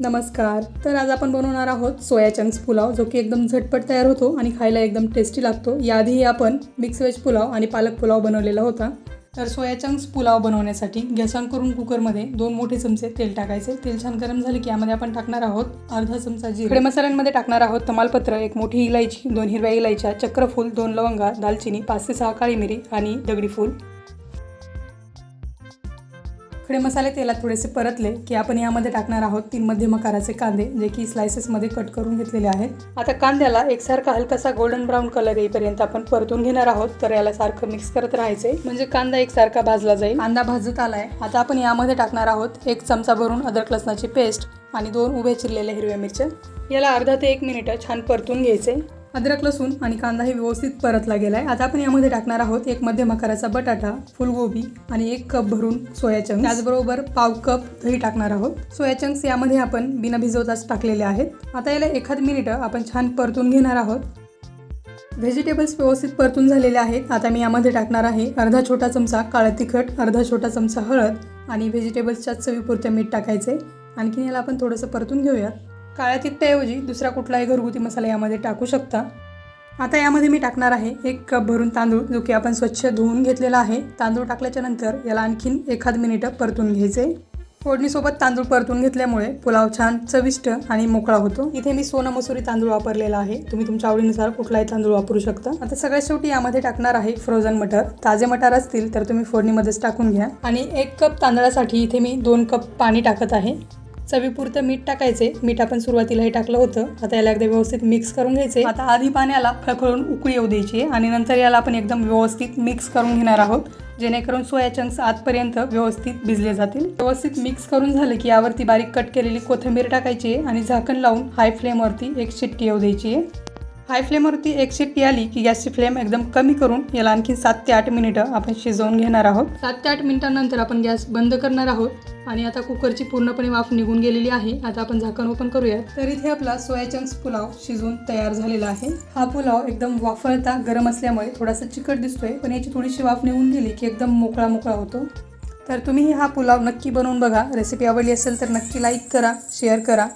नमस्कार. तर आज आपण बनवणार आहोत सोया चंक्स पुलाव जो की एकदम झटपट तयार होतो आणि खायला एकदम टेस्टी लागतो. याआधीही आपण मिक्स व्हेज पुलाव आणि पालक पुलाव बनवलेला होता. तर सोया चंक्स पुलाव बनवण्यासाठी गॅस ऑन करून कुकरमध्ये दोन मोठे चमचे तेल टाकायचे. तेल छान गरम झाले की यामध्ये आपण टाकणार आहोत अर्धा चमचा जी खडे मसाल्यांमध्ये टाकणार आहोत तमालपत्र एक मोठी इलायची दोन हिरव्या इलायच्या चक्रफूल दोन लवंगा दालचिनी पाच ते सहा काळी मिरी आणि दगडी फूल. खडे मसाले तेलात थोडेसे परतले की आपण यामध्ये टाकणार आहोत तीन मध्यम आकाराचे कांदे जे की स्लायसेसमध्ये कट करून घेतलेले आहेत. आता कांद्याला एकसारखा हलकासा गोल्डन ब्राऊन कलर येईपर्यंत आपण परतून घेणार आहोत तर याला सारखं मिक्स करत राहायचे म्हणजे कांदा एकसारखा भाजला जाईल. कांदा भाजत आलाय. आता आपण यामध्ये टाकणार आहोत एक चमचा भरून अद्रक लसणाची पेस्ट आणि दोन उभे चिरलेल्या हिरव्या मिरच्या. याला अर्धा ते एक मिनिट छान परतून घ्यायचे अद्रक लसूण आणि कांदा हे व्यवस्थित परतला आहे आता आपण यामध्ये टाकणार आहोत एक मध्यम आकाराचा बटाटा फुलगोबी आणि एक कप भरून सोया चंक्स. त्याचबरोबर पाव कप दही टाकणार आहोत. सोया चंक्स यामध्ये आपण बिना भिजवताच टाकलेले आहेत. आता याला एखाद मिनिट आपण छान परतून घेणार आहोत. व्हेजिटेबल्स व्यवस्थित परतून झालेले आहेत. आता मी यामध्ये टाकणार आहे अर्धा छोटा चमचा काळा तिखट अर्धा छोटा चमचा हळद आणि व्हेजिटेबल्सच्या चवीपुरते मीठ टाकायचे आणखीन याला आपण थोडंसं परतून घेऊयात. काळ्या तित्त्याऐवजी दुसरा कुठलाही घरगुती मसाला यामध्ये टाकू शकता. आता यामध्ये मी टाकणार आहे एक कप भरून तांदूळ जो की आपण स्वच्छ धुवून घेतलेला आहे. तांदूळ टाकल्याच्या नंतर याला आणखीन एखाद मिनिटं परतून घ्यायचे. फोडणीसोबत तांदूळ परतून घेतल्यामुळे पुलाव छान चविष्ट आणि मोकळा होतो. इथे मी सोना मसुरी तांदूळ वापरलेला आहे. तुम्ही तुमच्या आवडीनुसार कुठलाही तांदूळ वापरू शकता. आता सगळ्यात शेवटी यामध्ये टाकणार आहे फ्रोझन मटर. ताजे मटार असतील तर तुम्ही फोडणीमध्येच टाकून घ्या. आणि एक कप तांदळासाठी इथे मी दोन कप पाणी टाकत आहे. चवीपुरतं मीठ टाकायचे. मीठ आपण सुरुवातीलाही टाकलं होतं. आता याला एकदा व्यवस्थित मिक्स करून घ्यायचे. आता आधी पाण्याला खळखळून उकळी येऊ द्यायची आहे आणि नंतर याला आपण एकदम व्यवस्थित मिक्स करून घेणार आहोत. जेणेकरून सोया चंक्स आतपर्यंत व्यवस्थित भिजले जातील. व्यवस्थित मिक्स करून झालं की यावरती बारीक कट केलेली कोथिंबीर टाकायची आहे आणि झाकण लावून हाय फ्लेमवरती एक शिट्टी येऊ द्यायची. आहे हाय फ्लेमवरती एक शिट्टी आली की गॅसची फ्लेम एकदम कमी करून याला आणखी सात ते आठ मिनिटं आपण शिजवून घेणार आहोत. सात ते आठ मिनिटांनंतर आपण गॅस बंद करणार आहोत. आणि आता कुकरची पूर्णपणे वाफ निघून गेलेली आहे. आता आपण झाकण ओपन करूया तर इथे आपला सोया चंक्स पुलाव शिजून तयार झालेला आहे. हा पुलाव एकदम वाफळता गरम असल्यामुळे थोडासा चिकट दिसतोय. पण याची थोडीशी वाफ निघून गेली की एकदम मोकळा मोकळा होतो. तर तुम्हीही हा पुलाव नक्की बनवून बघा. रेसिपी आवडली असेल तर नक्की लाईक करा शेअर करा.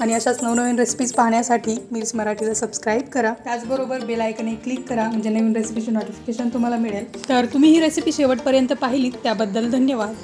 आणि अशाच नवनवीन रेसिपीज पाहण्यासाठी मील्स मराठीला सबस्क्राईब करा. त्याचबरोबर बेलायकने क्लिक करा म्हणजे नवीन रेसिपीचे नोटिफिकेशन तुम्हाला मिळेल. तर तुम्ही ही रेसिपी शेवटपर्यंत पाहिलीत त्याबद्दल धन्यवाद.